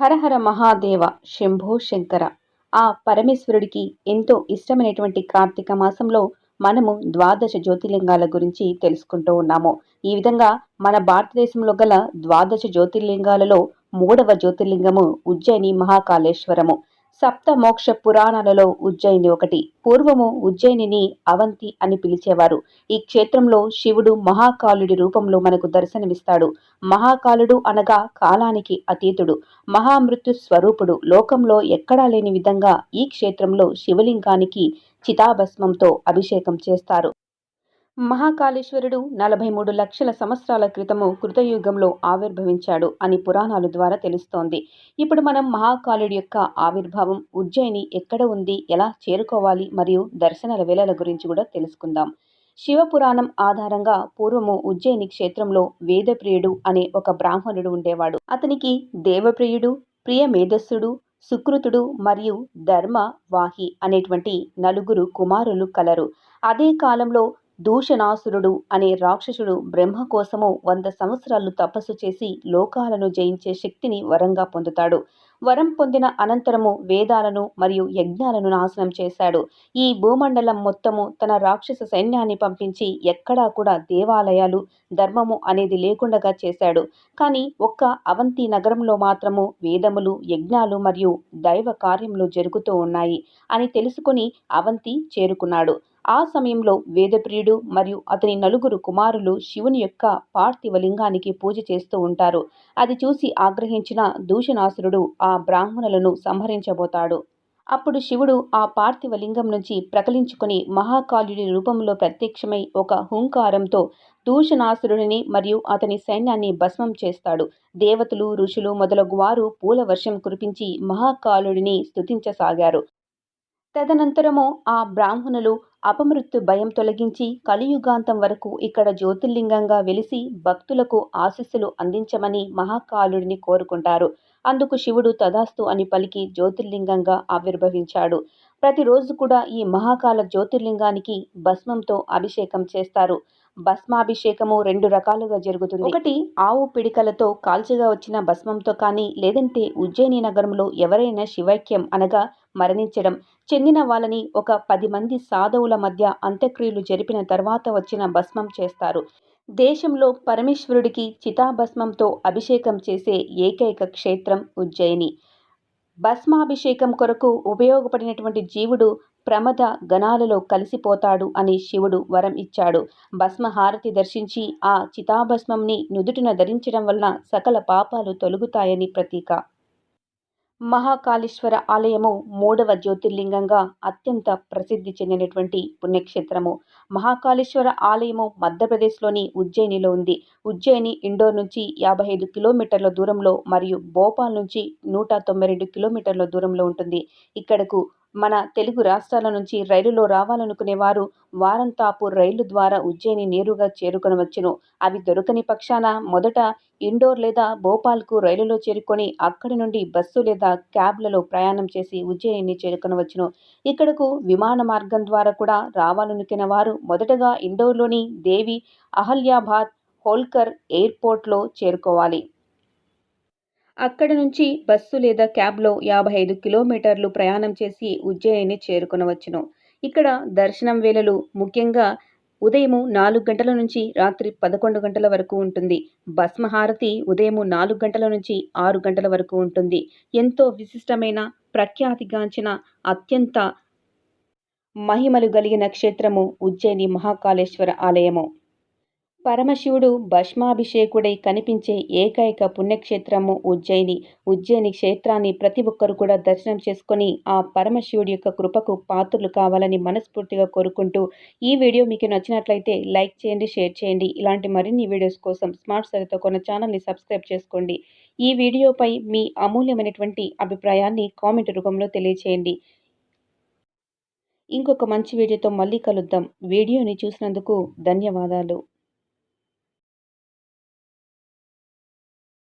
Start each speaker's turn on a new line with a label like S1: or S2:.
S1: హరహర మహాదేవ శంభో శంకర. ఆ పరమేశ్వరుడికి ఎంతో ఇష్టమైనటువంటి కార్తీక మాసంలో మనము ద్వాదశ జ్యోతిర్లింగాల గురించి తెలుసుకుంటూ ఉన్నాము. ఈ విధంగా మన భారతదేశంలో గల ద్వాదశ జ్యోతిర్లింగాలలో మూడవ జ్యోతిర్లింగము ఉజ్జయిని మహాకాళేశ్వరము. సప్తమోక్ష పురాణాలలో ఉజ్జయిని ఒకటి. పూర్వము ఉజ్జయినిని అవంతి అని పిలిచేవారు. ఈ క్షేత్రంలో శివుడు మహాకాలుడి రూపంలో మనకు దర్శనమిస్తాడు. మహాకాలుడు అనగా కాలానికి అతీతుడు. మహామృత్యు స్వరూపుడు. లోకంలో ఎక్కడా లేని విధంగా ఈ క్షేత్రంలో శివలింగానికి చితాభస్మంతో అభిషేకం చేస్తారు. మహాకాళేశ్వరుడు నలభై మూడు లక్షల సంవత్సరాల క్రితము కృతయుగంలో ఆవిర్భవించాడు అని పురాణాల ద్వారా తెలుస్తోంది. ఇప్పుడు మనం మహాకాళుడి యొక్క ఆవిర్భావం ఉజ్జయిని ఎక్కడ ఉంది ఎలా చేరుకోవాలి మరియు దర్శనాల వేళల గురించి కూడా తెలుసుకుందాం. శివపురాణం ఆధారంగా పూర్వము ఉజ్జయిని క్షేత్రంలో వేదప్రియుడు అనే ఒక బ్రాహ్మణుడు ఉండేవాడు. అతనికి దేవప్రియుడు ప్రియ మేధస్సుడు సుకృతుడు మరియు ధర్మ వాహి అనేటువంటి నలుగురు కుమారులు కలరు. అదే కాలంలో దూషణాసురుడు అనే రాక్షసుడు బ్రహ్మ కోసము వంద సంవత్సరాలు తపస్సు చేసి లోకాలను జయించే శక్తిని వరంగా పొందుతాడు. వరం పొందిన అనంతరము వేదాలను మరియు యజ్ఞాలను నాశనం చేశాడు. ఈ భూమండలం మొత్తము తన రాక్షస సైన్యాన్ని పంపించి ఎక్కడా కూడా దేవాలయాలు ధర్మము అనేది లేకుండగా చేశాడు. కానీ ఒక్క అవంతి నగరంలో మాత్రము వేదములు యజ్ఞాలు మరియు దైవ కార్యములు జరుగుతూ ఉన్నాయి అని తెలుసుకుని అవంతి చేరుకున్నాడు. ఆ సమయంలో వేదప్రియుడు మరియు అతని నలుగురు కుమారులు శివుని యొక్క పార్థివ లింగానికి పూజ చేస్తూ ఉంటారు. అది చూసి ఆగ్రహించిన దూషణాసురుడు ఆ బ్రాహ్మణులను సంహరించబోతాడు. అప్పుడు శివుడు ఆ పార్థివ లింగం నుంచి ప్రకలించుకుని మహాకాళుడి రూపంలో ప్రత్యక్షమై ఒక హుంకారంతో దూషణాసురుడిని మరియు అతని సైన్యాన్ని భస్మం చేస్తాడు. దేవతలు ఋషులు మొదలగు వారు పూల వర్షం కురిపించి మహాకాలుడిని స్తుతించసాగారు. తదనంతరము ఆ బ్రాహ్మణులు అపమృత్యు భయం తొలగించి కలియుగాంతం వరకు ఇక్కడ జ్యోతిర్లింగంగా వెలిసి భక్తులకు ఆశీస్సులు అందించమని మహాకాలుడిని కోరుకుంటారు. అందుకు శివుడు తదాస్తు అని పలికి జ్యోతిర్లింగంగా ఆవిర్భవించాడు. ప్రతిరోజు కూడా ఈ మహాకాల జ్యోతిర్లింగానికి భస్మంతో అభిషేకం చేస్తారు. భస్మాభిషేకము రెండు రకాలుగా జరుగుతుంది. ఒకటి ఆవు పిడికలతో కాల్చిగా వచ్చిన భస్మంతో కానీ లేదంటే ఉజ్జయిని నగరంలో ఎవరైనా శివైక్యం అనగా మరణించడం. చెందిన వాళ్ళని ఒక పది మంది సాధువుల మధ్య అంత్యక్రియలు జరిపిన తర్వాత వచ్చిన భస్మం చేస్తారు. దేశంలో పరమేశ్వరుడికి చితాభస్మంతో అభిషేకం చేసే ఏకైక క్షేత్రం ఉజ్జయిని. భస్మాభిషేకం కొరకు ఉపయోగపడినటువంటి జీవుడు ప్రమద గణాలలో కలిసిపోతాడు అని శివుడు వరం ఇచ్చాడు. భస్మహారతి దర్శించి ఆ చితాభస్మంని నుదుటిన ధరించడం వలన సకల పాపాలు తొలుగుతాయని ప్రతీక. మహాకాళేశ్వర ఆలయము మూడవ జ్యోతిర్లింగంగా అత్యంత ప్రసిద్ధి చెందినటువంటి పుణ్యక్షేత్రము. మహాకాళేశ్వర ఆలయము మధ్యప్రదేశ్లోని ఉజ్జయినిలో ఉంది. ఉజ్జయిని ఇండోర్ నుంచి యాభై ఐదు కిలోమీటర్ల దూరంలో మరియు భోపాల్ నుంచి నూట తొంభై రెండు కిలోమీటర్ల దూరంలో ఉంటుంది. ఇక్కడకు మన తెలుగు రాష్ట్రాల నుంచి రైలులో రావాలనుకునే వారు వారంతాపు రైలు ద్వారా ఉజ్జయిని నేరుగా చేరుకొనవచ్చును అవి దొరకని పక్షాన మొదట ఇండోర్ లేదా భోపాల్కు రైలులో చేరుకొని అక్కడి నుండి బస్సు లేదా క్యాబ్లలో ప్రయాణం చేసి ఉజ్జయిని చేరుకొనవచ్చును ఇక్కడకు విమాన మార్గం ద్వారా కూడా రావాలనుకునే వారు మొదటగా ఇండోర్లోని దేవి అహల్యాబాద్ హోల్కర్ ఎయిర్పోర్ట్లో చేరుకోవాలి. అక్కడి నుంచి బస్సు లేదా క్యాబ్లో యాభై ఐదు కిలోమీటర్లు ప్రయాణం చేసి ఉజ్జయిని చేరుకొనవచ్చును. ఇక్కడ దర్శనం వేళలు ముఖ్యంగా ఉదయము నాలుగు గంటల నుంచి రాత్రి పదకొండు గంటల వరకు ఉంటుంది. భస్మహారతి ఉదయము నాలుగు గంటల నుంచి ఆరు గంటల వరకు ఉంటుంది. ఎంతో విశిష్టమైన ప్రఖ్యాతిగాంచిన అత్యంత మహిమలు కలిగిన క్షేత్రము ఉజ్జయిని మహాకాళేశ్వర ఆలయము. పరమశివుడు భస్మాభిషేకుడై కనిపించే ఏకైక పుణ్యక్షేత్రము ఉజ్జయిని. ఉజ్జయిని క్షేత్రాన్ని ప్రతి ఒక్కరు కూడా దర్శనం చేసుకొని ఆ పరమశివుడి యొక్క కృపకు పాత్రలు కావాలని మనస్ఫూర్తిగా కోరుకుంటూ ఈ వీడియో మీకు నచ్చినట్లయితే లైక్ చేయండి షేర్ చేయండి. ఇలాంటి మరిన్ని వీడియోస్ కోసం స్మార్ట్ సరితో కొన్న ఛానల్ని సబ్స్క్రైబ్ చేసుకోండి. ఈ వీడియోపై మీ అమూల్యమైనటువంటి అభిప్రాయాన్ని కామెంట్ రూపంలో తెలియచేయండి. ఇంకొక మంచి వీడియోతో మళ్ళీ కలుద్దాం. వీడియోని చూసినందుకు ధన్యవాదాలు.